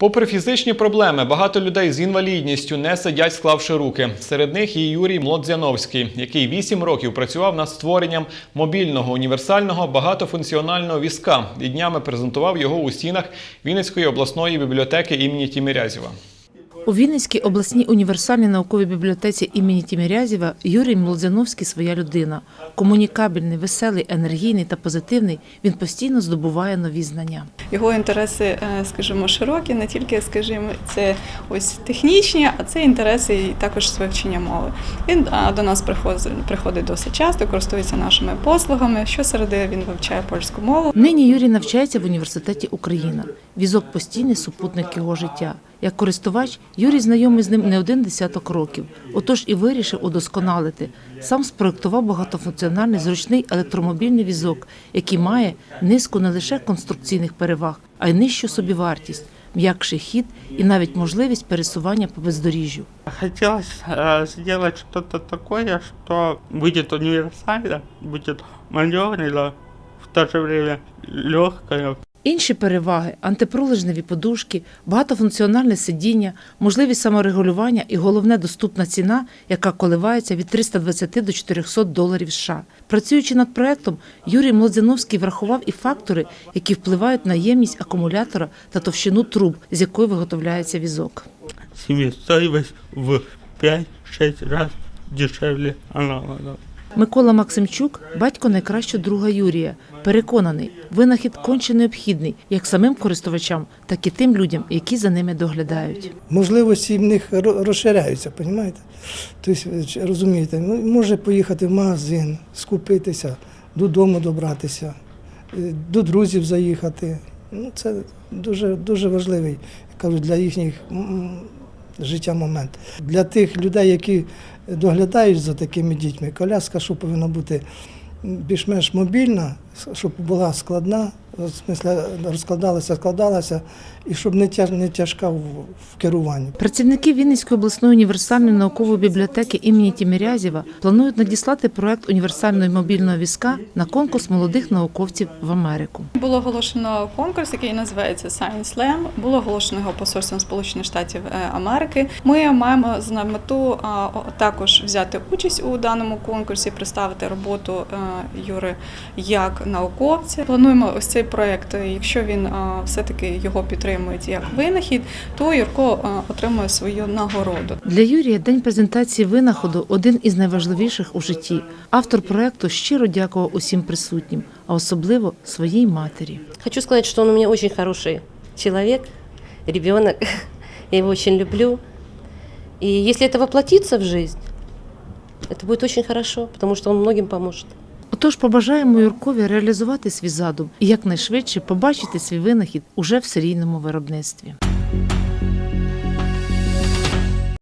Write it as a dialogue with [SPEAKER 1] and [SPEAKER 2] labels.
[SPEAKER 1] Попри фізичні проблеми, багато людей з інвалідністю не сидять, склавши руки. Серед них і Юрій Млодзяновський, який 8 років працював над створенням мобільного універсального багатофункціонального візка і днями презентував його у стінах Вінницької обласної бібліотеки імені Тімірязєва.
[SPEAKER 2] У Вінницькій обласній універсальній науковій бібліотеці імені Тімірязєва Юрій Млодзяновський своя людина. Комунікабельний, веселий, енергійний та позитивний. Він постійно здобуває нові знання.
[SPEAKER 3] Його інтереси, е, скажімо, широкі, не тільки, скажімо, це ось технічні, а це інтереси і також з вивчення мови. Він до нас приходить, приходить досить часто, користується нашими послугами. Щосереди він вивчає польську мову.
[SPEAKER 2] Нині Юрій навчається в університеті Україна. Візок постійний супутник його життя. Як користувач, Юрій знайомий з ним не один десяток років. Отож і вирішив удосконалити. Сам спроектував багатофункціональний зручний електромобільний візок, який має низку не лише конструкційних переваг, а й нижчу собівартість, м'якший хід і навіть можливість пересування по бездоріжжю.
[SPEAKER 4] Хотелось э, сделать что-то такое, что будет универсально, будет в то же время легкое.
[SPEAKER 2] Інші переваги антипролежневі подушки, багатофункціональне сидіння, можливість саморегулювання і головне доступна ціна, яка коливається від 320 до 400 доларів США. Працюючи над проектом, Юрій Млодзяновський врахував і фактори, які впливають на ємність акумулятора та товщину труб, з якої виготовляється візок.
[SPEAKER 4] Себестоимость в 5-6 раз дешевле аналогов.
[SPEAKER 2] Микола Максимчук, батько найкращого друга Юрія, переконаний, винахід конче необхідний як самим користувачам, так і тим людям, які за ними доглядають.
[SPEAKER 5] можливості в них розширяються, розумієте? Тобто, розумієте, ну, може поїхати в магазин, скупитися, додому добратися, е, до друзів заїхати. Ну, це дуже, дуже важливий, я кажу, для їхніх життя момент. Для тих людей, які доглядають за такими дітьми, коляска, що повинна бути більш-менш мобільна, щоб була складна, в смислі розкладалася, складалася, і щоб не тяж- не тяжка в, в керуванні.
[SPEAKER 2] Працівники Вінницької обласної універсальної наукової бібліотеки імені Тімірязєва планують надіслати проект універсального мобільного візка на конкурс молодих науковців в Америку.
[SPEAKER 3] Було оголошено конкурс, який називається Science Slam. Було оголошено його посольством Сполучених Штатів е, Америки. Ми маємо за мету також взяти участь у даному конкурсі, представити роботу е, Юри як науковця. Плануємо ось цей проект. Якщо він все-таки його підтримують як винахід, то Юрко отримує свою нагороду.
[SPEAKER 2] Для Юрія день презентації винаходу один із найважливіших у житті. Автор проекту щиро дякував усім присутнім, а особливо своїй матері.
[SPEAKER 6] Хочу сказать, что он у меня очень хороший человек, ребенок. Я его очень люблю. И если это воплотится в жизнь, это будет очень хорошо, потому что он многим поможет.
[SPEAKER 2] Отож, побажаємо Юркові реалізувати свій задум і якнайшвидше побачити свій винахід уже в серійному виробництві.